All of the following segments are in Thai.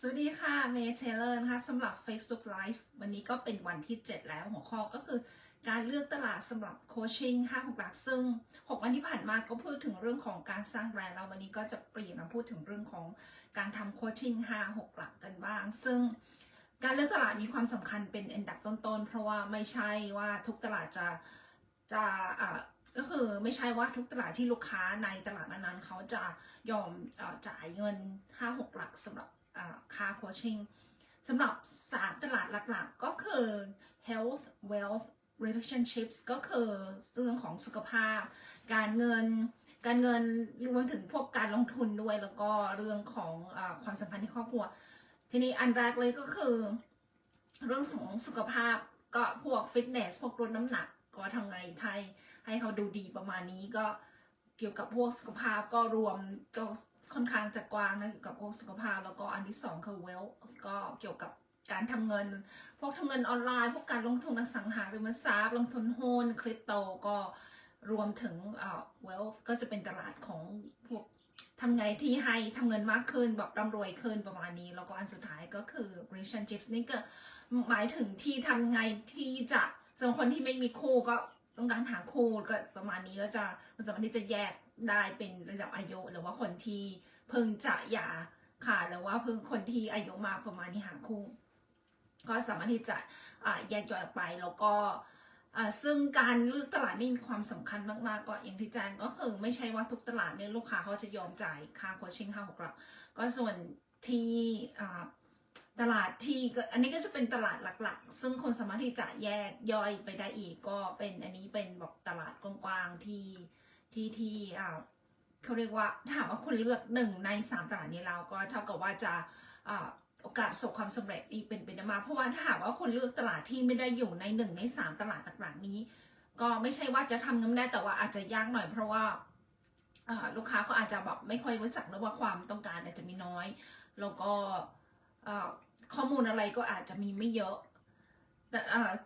สวัสดีค่ะ เมย์เทเลอร์นะคะสำหรับ Facebook Live วันนี้ก็เป็นวันที่ 7 แล้วหัวข้อก็คือการเลือกตลาดสำหรับโคชชิ่ง5 6หลักซึ่ง 6 วันที่ผ่านมาก็พูดถึงเรื่องของการสร้างแบรนด์แล้ววันนี้ก็จะเปลี่ยนมาพูดถึงเรื่องของการทำโคชชิ่ง5 6หลักกันบ้าง ซึ่งการเลือกตลาดมีความสำคัญเป็นอันดับต้นๆ เพราะว่าไม่ใช่ว่าทุกตลาดจะจะอ่าก็คือไม่ใช่ว่าทุกตลาดที่ลูกค้าในตลาดนั้นๆเขาจะยอมจ่ายเงิน 5-6 หลักสำหรับ อ่าค่าโคชชิ่งสำหรับ3ตลาดหลักๆ ก็คือ health wealth relationships ก็คือเรื่องของสุขภาพ การเงิน การเงินรวมถึงพวกการลงทุนด้วยแล้วก็เรื่องของอความสัมพันธ์ในครอบครัว ทีนี้อันแรกเลยก็คือ เรื่องของสุขภาพก็พวกฟิตเนสพวกลดน้ำหนักก็ทำไงไทยให้เขาดูดีประมาณนี้ก็ เกี่ยวกับพวกสุขภาพก็รวมก็ค่อนข้างจะกว้างนะเกี่ยวกับพวกสุขภาพแล้วก็อันที่สองคือ wealth ก็เกี่ยวกับการทำเงิน พวกทำเงินออนไลน์ พวกการลงทุนอสังหาริมทรัพย์ลงทุนหุ้นคริปโตก็รวมถึงเอ่อ wealth ก็จะเป็นตลาดของพวกทำไงที่ให้ทำเงินมากขึ้นแบบร่ำรวยขึ้นประมาณนี้ แล้วก็อันสุดท้ายก็คือ relationships นี่ก็หมายถึงที่ทำไงที่จะสำหรับคนที่ไม่มีคู่ก็ ต้องการหาคู่ก็ประมาณนี้ก็จะสามารถที่จะแยกได้เป็นระดับอายุหรือว่าคนที่เพิ่งจะหย่าค่ะหรือว่าเพิ่งคนที่อายุมากประมาณนี้หาคู่ ก็สามารถที่จะแยกย่อยออกไปแล้วก็ซึ่งการเลือกตลาดนี่มีความสำคัญมากๆก็อย่างที่แจ้งก็คือไม่ใช่ว่าทุกตลาดเนี่ยลูกค้าเขาจะยอมจ่ายค่าโคชชิ่งค่าหกหลักก็ส่วนที่ ตลาดที่ก็อันนี้ก็จะเป็นตลาดหลักๆ ซึ่งคนสามารถที่จะแยกย่อยไปได้อีกก็เป็นอันนี้เป็นแบบตลาดกว้างๆที่ที่ที่อ่าเขาเรียกว่าถ้าหากว่าคุณเลือกหนึ่งในสามตลาดนี้แล้วก็เท่ากับว่าจะอ่าโอกาสประสบความสำเร็จอีกเป็นเป็นมาเพราะว่าถ้าหากว่าคนเลือกตลาดที่ไม่ได้อยู่ในหนึ่งในสามตลาดหลักๆนี้ ก็ไม่ใช่ว่าจะทำเงินไม่ได้แต่ว่าอาจจะยากหน่อยเพราะว่าอ่าลูกค้าก็อาจจะแบบไม่ค่อยรู้จักหรือว่าความต้องการอาจจะมีน้อย แล้วก็ ข้อมูลอะไรก็อาจจะมีไม่เยอะแต่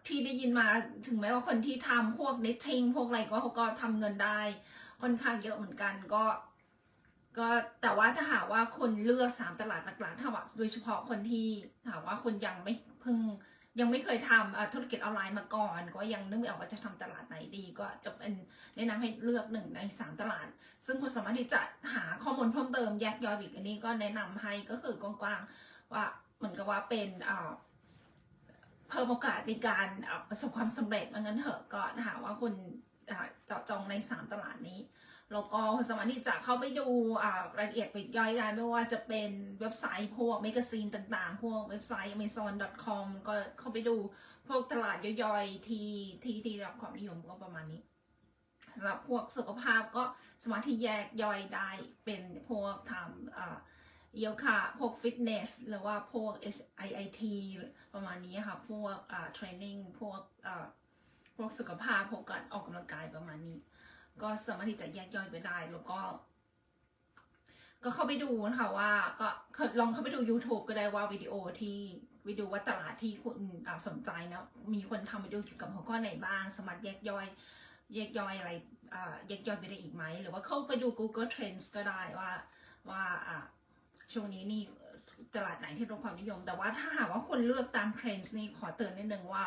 ที่ได้ยินมาถึงแม้ว่าคนที่ทำพวก knitting พวกอะไรก็เขาก็ทำเงินได้ค่อนข้างเยอะเหมือนกันก็ ก็แต่ว่าถ้าหากว่าคนเลือกสามตลาดหลักๆถ้าว่าโดยเฉพาะคนที่หากว่าคนยังไม่เพิ่งยังไม่เคยทำธุรกิจออนไลน์มาก่อน ก็ยังนึกไม่ออกว่าจะทำตลาดไหนดี ก็จะเป็นแนะนำให้เลือกหนึ่งในสามตลาด ซึ่งคุณสามารถที่จะหาข้อมูลเพิ่มเติมแยกย่อยอีกอันนี้ก็แนะนำให้ก็คือกว้างๆ ว่าเหมือนกับว่าเป็นเพิ่มโอกาสในการประสบความสำเร็จว่างั้นเถอะก็หาว่าคุณเจาะจงในสามตลาดนี้แล้วก็คุณสามารถที่จะเข้าไปดูรายละเอียดปลีกย่อยได้ไม่ว่าจะเป็นเว็บไซต์พวกแมกกาซีนต่างๆ พวกเว็บไซต์ amazon.com ก็เข้าไปดูพวกตลาดย่อยๆ ที่ที่ที่ได้รับความนิยมก็ประมาณนี้สำหรับพวกสุขภาพก็สามารถที่แยกย่อยได้เป็นพวกทำอ่า โยคะพวกฟิตเนสหรือว่าพวก HIIT ประมาณนี้ค่ะ พวกอ่าเทรนนิ่งพวกอ่าพวกสุขภาพพวกการออกกำลังกายประมาณนี้ ก็สามารถที่จะแยกย่อยไปได้แล้วก็ ก็เข้าไปดูนะคะว่าก็ลองเข้าไปดู YouTube ก็ได้ว่าวิดีโอที่วิดีโอว่าตลาดที่คุณสนใจนะมีคนทำวิดีโอเกี่ยวกับหัวข้อไหนบ้าง สามารถแยกย่อยแยกย่อยอะไรอ่าแยกย่อยไปได้อีกไหม หรือว่าเข้าไปดู Google Trends ก็ได้ว่าว่าอ่า ช่วงนี้นี่ตลาดไหนที่ได้รับความนิยม แต่ว่าถ้าหากว่าคนเลือกตามเทรนด์นี่ขอเตือนนิดนึงว่า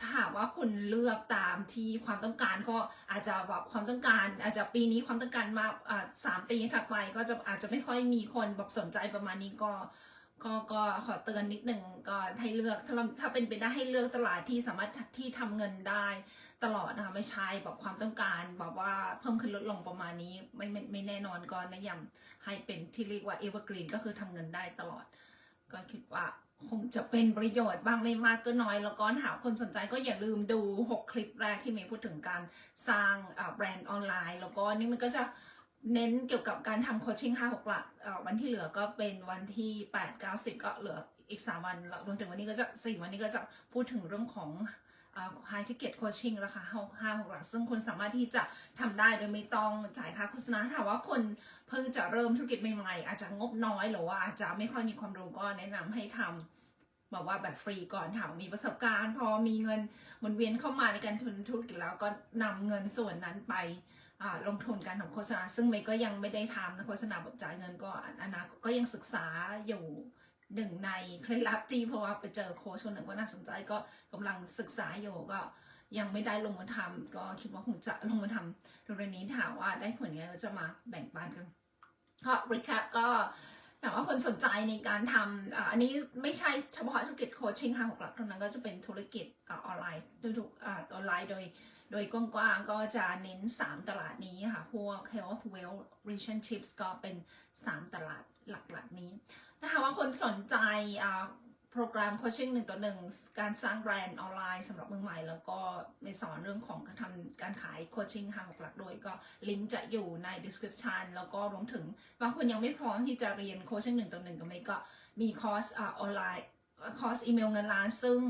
ถ้าหากว่าคุณเลือกตามที่ความต้องการก็อาจจะแบบความต้องการ อาจจะปีนี้ความต้องการมาอ่าสามปีถัดไปก็จะอาจจะไม่ค่อยมีคนแบบสนใจประมาณนี้ก็ ก็ก็ขอเตือนนิดหนึ่งก็ให้เลือกถ้าเราถ้าเป็นไปได้ให้เลือกตลาดที่สามารถที่ทำเงินได้ตลอดนะคะไม่ใช่แบบความต้องการแบบว่าเพิ่มขึ้นลดลงประมาณนี้ไม่ไม่ไม่แน่นอนก็นะนำให้เป็นที่เรียกว่า evergreen ก็คือทำเงินได้ตลอด ก็คิดว่าคงจะเป็นประโยชน์บ้างไม่มากก็น้อย แล้วก็หาคนสนใจก็อย่าลืมดู 6 คลิปแรกที่เมย์พูดถึงการสร้างแบรนด์ออนไลน์ แล้วก็นี่มันก็จะ เน้นเกี่ยวกับการทำโคชชิ่ง5 6หลักวันที่เหลือก็เป็นวันที่8 9 10ก็เหลืออีก3วันรวมถึงวันนี้ก็จะ4วันนี้ก็จะพูดถึงเรื่องของไฮทิเก็ตโคชชิ่งราคาห้าหกหลัก ซึ่งคุณสามารถที่จะทำได้โดยไม่ต้องจ่ายค่าโฆษณาถ้าว่าคนเพิ่งจะเริ่มธุรกิจใหม่ๆ อาจจะงบน้อยหรือว่าอาจจะไม่ค่อยมีความรู้ก็แนะนำให้ทำแบบว่าแบบฟรีก่อนถามมีประสบการณ์ พอมีเงินหมุนเวียนเข้ามาในการทุนธุรกิจแล้วก็นำเงินส่วนนั้นไป ลงทุนการทำโฆษณา ซึ่งเมย์ก็ยังไม่ได้ทำนะโฆษณาแบบจ่ายเงินก็อนาคตก็ยังศึกษาอยู่หนึ่งในเคล็ดลับที่เพราะว่าไปเจอโค้ชคนหนึ่งก็น่าสนใจก็กำลังศึกษาอยู่ก็ยังไม่ได้ลงมือทำก็คิดว่าคงจะลงมือทำเร็วๆนี้ถามว่าได้ผลไงก็จะมาแบ่งปันกันก็รีแคปก็ ถามว่าคนสนใจในการทำอันนี้ไม่ใช่เฉพาะธุรกิจโคชชิ่งห้าหกหลักเท่านั้นก็จะเป็นธุรกิจออนไลน์ทุกอ่าอนไลน์โดย โดยกว้างๆก็จะเน้น 3 ตลาดนี้ค่ะ พวก health wealth relationships ก็เป็น 3 ตลาดหลักๆนี้นะคะว่าคนสนใจ โปรแกรมโคชชิ่งหนึ่งต่อหนึ่งการสร้างแบรนด์ออนไลน์สำหรับมือใหม่ แล้วก็ในสอนเรื่องของการทำการขายโคชชิ่งทางหลักๆด้วยก็ลิงก์จะอยู่ใน description แล้วก็รวมถึงบางคนยังไม่พร้อมที่จะเรียนโคชชิ่งหนึ่งต่อหนึ่งก็ไม่ก็มีคอร์สออนไลน์คอร์สอีเมลเงินล้านซึ่ง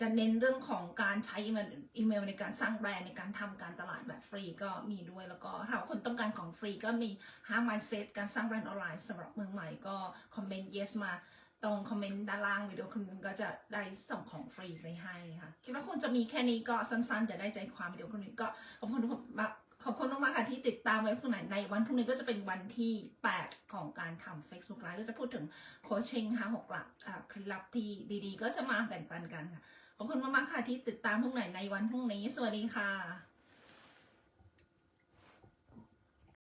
จะเน้นเรื่องของการใช้อีเมลอีเมลในการสร้างแบรนด์ในการทำการตลาดแบบฟรีก็มีด้วยแล้วก็ถ้าว่าคนต้องการของฟรีก็มี 5 mindset การสร้างแบรนด์ออนไลน์สำหรับมือใหม่ก็คอมเมนต์ yes มา ตรงคอมเมนต์ด้านล่างวิดีโอคุณก็จะได้ส่งของฟรีไปให้ค่ะ คิดว่าคงจะมีแค่นี้ก็สั้นๆ จะได้ใจความวิดีโอคุณนี้ก็ขอบคุณทุกคนมากขอบคุณมากๆค่ะที่ติดตามไว้พรุ่งไหนในวันพรุ่งนี้ก็จะเป็นวันที่ 8 ของการทำ Facebook Live ก็จะพูดถึงโคชชิ่งค่ะหกหลักเคล็ดลับที่ดีๆ ก็จะมาแบ่งปันกันค่ะ ขอบคุณมากๆค่ะที่ติดตามพรุ่งไหนในวันพรุ่งนี้ สวัสดีค่ะ